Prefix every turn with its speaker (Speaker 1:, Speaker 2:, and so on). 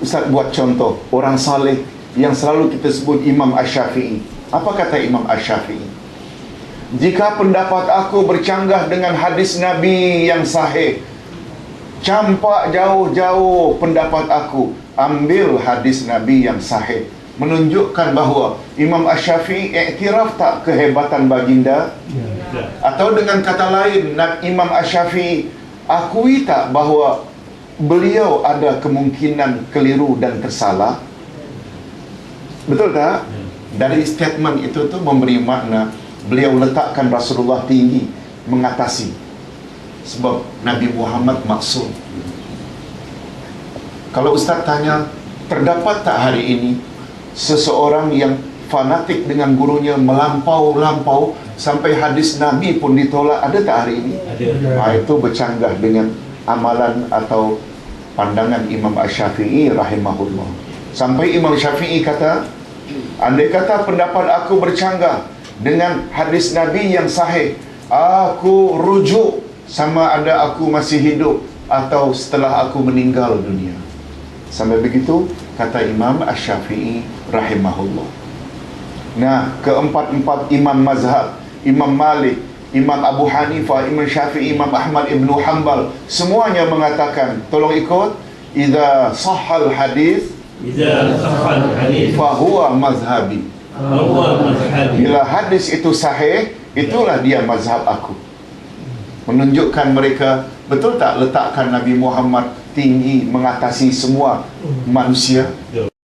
Speaker 1: Ustaz buat contoh orang saleh yang selalu kita sebut Imam Ash-Syafi'i. Apa kata Imam Ash-Syafi'i? Jika pendapat aku bercanggah dengan hadis Nabi yang sahih, campak jauh-jauh pendapat aku, ambil hadis Nabi yang sahih. Menunjukkan bahawa Imam Ash-Syafi'i iktiraf tak kehebatan baginda? Atau dengan kata lain, Nak- Imam Ash-Syafi'i akui tak bahawa beliau ada kemungkinan keliru dan tersalah? Betul tak? Dari statement itu tu memberi makna beliau letakkan Rasulullah tinggi mengatasi sebab Nabi Muhammad maksum. Kalau Ustaz tanya, terdapat tak hari ini seseorang yang fanatik dengan gurunya melampau-lampau sampai hadis Nabi pun ditolak, ada tak hari ini?
Speaker 2: Ada.
Speaker 1: Ha, itu bercanggah dengan amalan atau pandangan Imam Ash-Syafi'i rahimahullah. Sampai Imam Syafi'i kata, andai kata pendapat aku bercanggah dengan hadis Nabi yang sahih, aku rujuk sama ada aku masih hidup atau setelah aku meninggal dunia. Sampai begitu kata Imam Ash-Syafi'i rahimahullah. Nah, keempat-empat imam mazhab, Imam Malik, Imam Abu Hanifah, Imam Syafi'i, Imam Ahmad Ibn Hanbal Semuanya mengatakan Tolong ikut Iza sahal hadis
Speaker 2: Iza sahal hadis.
Speaker 1: Fahuwa mazhabi.
Speaker 2: Fahuwa mazhabi.
Speaker 1: Bila hadis itu sahih Itulah dia mazhab aku. Menunjukkan mereka Betul tak letakkan Nabi Muhammad tinggi mengatasi semua manusia? Ya.